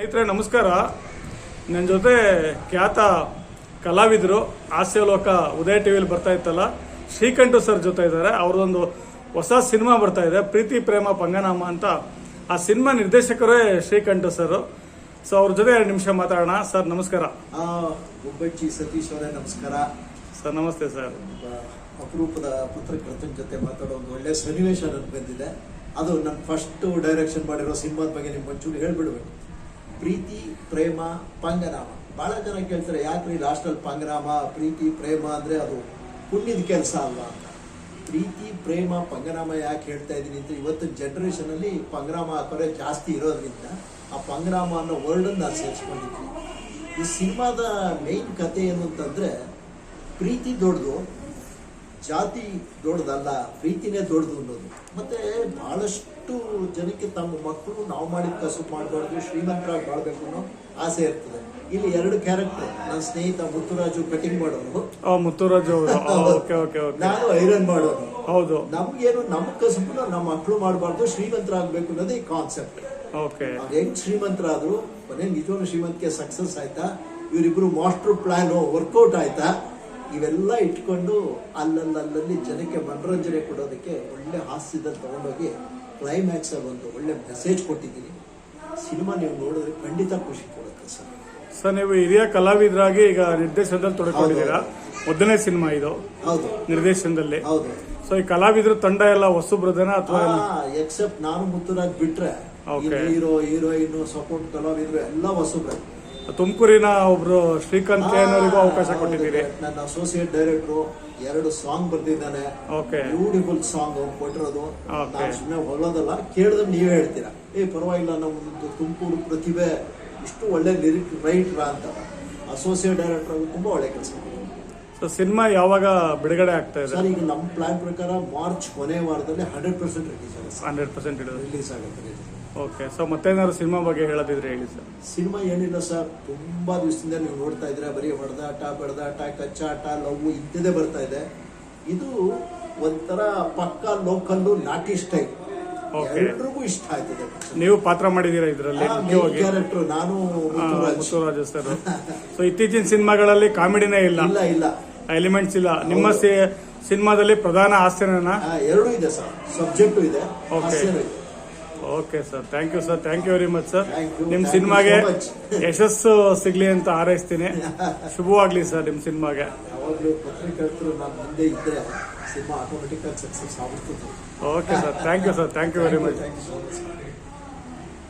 ಸ್ನೇಹಿತರೆ ನಮಸ್ಕಾರ. ನನ್ನ ಜೊತೆ ಖ್ಯಾತ ಕಲಾವಿದರು ಹಾಸ್ಯಲೋಕ ಉದಯ ಟಿವಿಲಿ ಬರ್ತಾ ಇತ್ತಲ್ಲ ಶ್ರೀಕಂಠು ಸರ್ ಜೊತೆ ಇದ್ದಾರೆ. ಅವ್ರದೊಂದು ಹೊಸ ಸಿನಿಮಾ ಬರ್ತಾ ಇದೆ ಪ್ರೀತಿ ಪ್ರೇಮ ಪಂಗನಾಮ ಅಂತ. ಆ ಸಿನಿಮಾ ನಿರ್ದೇಶಕರೇ ಶ್ರೀಕಂಠು ಸರ್. ಸೊ ಅವ್ರ ಜೊತೆ ಎರಡು ನಿಮಿಷ ಮಾತಾಡೋಣ. ಸರ್ ನಮಸ್ಕಾರ. ಗುಬ್ಬಚ್ಚಿ ಸತೀಶ್ ಅವರೇ ನಮಸ್ಕಾರ. ಸರ್ ನಮಸ್ತೆ ಸರ್. ಅಪರೂಪದ ಪತ್ರಕರ್ತನ ಜೊತೆ ಮಾತಾಡೋ ಒಂದು ಒಳ್ಳೆ ಸನ್ನಿವೇಶ ನನಗೆ ಬಂದಿದೆ. ಅದು ನನ್ನ ಫಸ್ಟ್ ಡೈರೆಕ್ಷನ್ ಮಾಡಿರೋ ಸಿನಿಮಾದ ಬಗ್ಗೆ ನಿಮ್ಗೆ ಒಂಚೂರು ಹೇಳ್ಬಿಡ್ಬೇಕು. ಪ್ರೀತಿ, ಪ್ರೇಮ ಪಂಗನಾಮ ಬಹಳ ಜನ ಕೇಳ್ತಾರೆ, ಯಾಕ್ರಿ ಲಾಸ್ಟಲ್ಲಿ ಪಂಗನಾಮ ಪ್ರೀತಿ, ಪ್ರೇಮ ಅಂದ್ರೆ ಅದು ಪುಣ್ಯದ ಕೆಲಸ ಅಲ್ವಾ ಅಂತ. ಪ್ರೀತಿ, ಪ್ರೇಮ, ಪಂಗರಾಮ ಯಾಕೆ ಹೇಳ್ತಾ ಇದ್ದೀನಿ ಅಂತ ಇವತ್ತಿನ ಜನರೇಷನ್ ಅಲ್ಲಿ ಪಂಗನಾಮ ಹಾಕೋರೆ ಜಾಸ್ತಿ ಇರೋದ್ರಿಂದ ಆ ಪಂಗರಾಮ ಅನ್ನೋ ವರ್ಡ್ ನಾನು ಸೇರಿಸ್ಕೊಂಡಿದ್ದೀನಿ. ಈ ಸಿನಿಮಾದ ಮೇನ್ ಕತೆ ಏನು ಅಂತಂದ್ರೆ ಪ್ರೀತಿ ದೊಡ್ಡದು ಜಾತಿ ದೊಡ್ಡದಲ್ಲ ಪ್ರೀತಿನೇ ದೊಡ್ಡದು ಅನ್ನೋದು. ಮತ್ತೆ ಬಹಳಷ್ಟು ಜನಕ್ಕೆ ತಮ್ಮ ಮಕ್ಕಳು ನಾವು ಮಾಡಿದ ಕಸು ಮಾಡಬಾರ್ದು ಶ್ರೀಮಂತರಾಗಿ ಬಾಳ್ಬೇಕು ಅನ್ನೋ ಆಸೆ ಇರ್ತದೆ. ಇಲ್ಲಿ ಎರಡು ಕ್ಯಾರೆಕ್ಟರ್ ನನ್ನ ಸ್ನೇಹಿತ ಮುತ್ತುರಾಜು ಕಟಿಂಗ್ ಮಾಡೋದು. ಮುತ್ತುರಾಜು ನಾನು ಐರನ್ ಮಾಡೋದು. ಹೌದು. ನಮ್ಗೇನು ನಮ್ಮ ಕಸಬು ನಮ್ಮ ಮಕ್ಕಳು ಮಾಡಬಾರ್ದು ಶ್ರೀಮಂತರಾಗಬೇಕು ಅನ್ನೋದೇ ಈ ಕಾನ್ಸೆಪ್ಟ್ ಅವ್ರು ಹೆಂಗ್ ಶ್ರೀಮಂತರಾದ್ರು ಮನೆ ನಿಜವಾಗ್ಲೂ ಶ್ರೀಮಂತಕ್ಕೆ ಸಕ್ಸಸ್ ಆಯ್ತಾ? ಇವರಿಬ್ರು ಮಾಸ್ಟರ್ ಪ್ಲಾನ್ ವರ್ಕೌಟ್ ಆಯ್ತಾ? ಇವೆಲ್ಲ ಇಟ್ಕೊಂಡು ಅಲ್ಲಲ್ಲಲ್ಲಿ ಜನಕ್ಕೆ ಮನರಂಜನೆ ಕೊಡೋದಕ್ಕೆ ಒಳ್ಳೆ ಹಾಸ್ಯದಲ್ಲಿ ತಗೊಂಡೋಗಿ ಕ್ಲೈಮ್ಯಾಕ್ಸ್ ಅಲ್ಲಿ ಒಂದು ಒಳ್ಳೆ ಮೆಸೇಜ್ ಕೊಟ್ಟಿದ್ದೀನಿ. ಸಿನಿಮಾ ನೀವು ನೋಡಿದ್ರೆ ಖಂಡಿತ ಖುಷಿ ಕೊಡುತ್ತೆ ಸರ್. ಸರ್ ನೀವು ಹಿರಿಯ ಕಲಾವಿದರಾಗಿ ಈಗ ನಿರ್ದೇಶನದಲ್ಲಿ ತೊಡಕೊಂಡಿದ್ದೀರಾ ಮೊದಲನೇ ಸಿನಿಮಾ ಇದು. ಹೌದು. ನಿರ್ದೇಶನದಲ್ಲಿ. ಹೌದು. ಸೊ ಈ ಕಲಾವಿದರು ತಂಡ ಎಲ್ಲ ಹೊಸಬ್ರದನ ಅಥವಾ ಎಕ್ಸೆಪ್ಟ್ ನಾನು ಮುತ್ತುರಾಜ್ ಬಿಟ್ರೆ. ಹೀರೋ ಹೀರೋಯಿನ್ ಸಪೋರ್ಟ್ ಕಲಾವಿದರು ಎಲ್ಲ ಹೊಸಬ್ರೆ. ತುಮಕೂರಿನ ಒಬ್ರು ಶ್ರೀಕಾಂತ್ ಕೆ ಅನ್ನೋರಿಗೂ ಅವಕಾಶ ಕೊಟ್ಟಿದ್ದೀರಿ. ನನ್ನ ಅಸೋಸಿಯೇಟ್ ಡೈರೆಕ್ಟ್ರು ಎರಡು ಸಾಂಗ್ ಬರ್ದಿದ್ದಾನೆ. ಓಕೆ ಬ್ಯೂಟಿಫುಲ್ ಸಾಂಗ್ ಅವ್ರು ಕೊಟ್ಟಿರೋದು. ನಾನು ಸುಮ್ಮನೆ ಹೊಲದಲ್ಲ ಕೇಳಿದ್ರೆ ನೀವೇ ಹೇಳ್ತೀರಾ. ಏ ಪರವಾಗಿಲ್ಲ ನಮ್ಮ ತುಮಕೂರು ಪ್ರತಿಭೆ ಇಷ್ಟು ಒಳ್ಳೆ ಲಿರಿಕ್ ರೈಟ್ರ ಅಂತ. ಅಸೋಸಿಯೇಟ್ ಡೈರೆಕ್ಟರ್ ತುಂಬಾ ಒಳ್ಳೆ ಕೆಲಸ ಸೊ ಸಿನಿಮಾ ಯಾವಾಗ ಬಿಡುಗಡೆ ಆಗ್ತಾ ಇದೆ? ಸರ್ ಈಗ ನಮ್ಮ ಪ್ಲಾನ್ ಪ್ರಕಾರ ಮಾರ್ಚ್ ಕೊನೆ ವಾರದಲ್ಲಿ ಹಂಡ್ರೆಡ್ ಪರ್ಸೆಂಟ್ ರಿಲೀಸ್ ಆಗುತ್ತೆ ಹಂಡ್ರೆಡ್ ಪರ್ಸೆಂಟ್ ಇಡೋದು ರಿಲೀಸ್ ಆಗುತ್ತೆ ಓಕೆ ಸೊ ಮತ್ತೇನಾದ್ರು ಸಿನಿಮಾ ಬಗ್ಗೆ ಹೇಳೋದಿದ್ರೆ ಹೇಳಿ ಸರ್ ಸಿನಿಮಾ ಏನಿಲ್ಲ ಸರ್ ತುಂಬಾ ದಿವಸದಿಂದ ನೀವು ನೋಡ್ತಾ ಇದ್ರೆ ಬರೀ ಹೊಡೆದಾಟ ಬಡದಾಟ ಕಚ್ಚಾಟ ಲವ್ ಇದ್ದದೇ ಬರ್ತಾ ಇದೆ. ಇದು ಒಂಥರ ಪಕ್ಕ ಲೋಕಲ್ಲು ನಾಟಿ ಸ್ಟೈಲ್. ಎಲ್ರಿಗೂ ಇಷ್ಟ ಆಯ್ತದೆ ನೀವು ಪಾತ್ರ ಮಾಡಿದ್ದೀರಾ ಇದರಲ್ಲಿ? ಕ್ಯಾರೆಕ್ಟರ್ ನಾನು ಮುತ್ತುರಾಜ್. ಸರ್. ಸೊ ಇತ್ತೀಚಿನ ಸಿನಿಮಾಗಳಲ್ಲಿ ಕಾಮಿಡಿನೇ ಇಲ್ಲ. ಇಲ್ಲ ಇಲ್ಲ. ಎಲಿಮೆಂಟ್ಸ್ ಇಲ್ಲ. ನಿಮ್ಮ ಸಿನಿಮಾದಲ್ಲಿ ಪ್ರಧಾನ ಆಸ್ತಿನ ಎರಡು ಇದೆ ಸರ್. ಸಬ್ಜೆಕ್ಟು ಇದೆ. Okay okay sir thank you sir thank you very much sir ನಿಮ್ಮ ಸಿನಿಮಾಗೆ ಯಶಸ್ಸು ಸಿಗ್ಲಿ ಅಂತ ಹಾರೈಸ್ತೀನಿ. ಶುಭವಾಗ್ಲಿ ಸರ್ ನಿಮ್ಮ ಸಿನಿಮಾಗೆ. ಯಾವಾಗಲೂ ಪತ್ರಕರ್ತರು ನಾನು ಮುಂದೆ ಇದ್ರೆ ಸಿನಿಮಾ ಆಟೋಮೆಟಿಕ್ ಆಗಿ ಸಕ್ಸಸ್ ಆಗುತ್ತದೆ okay sir thank you sir thank you very much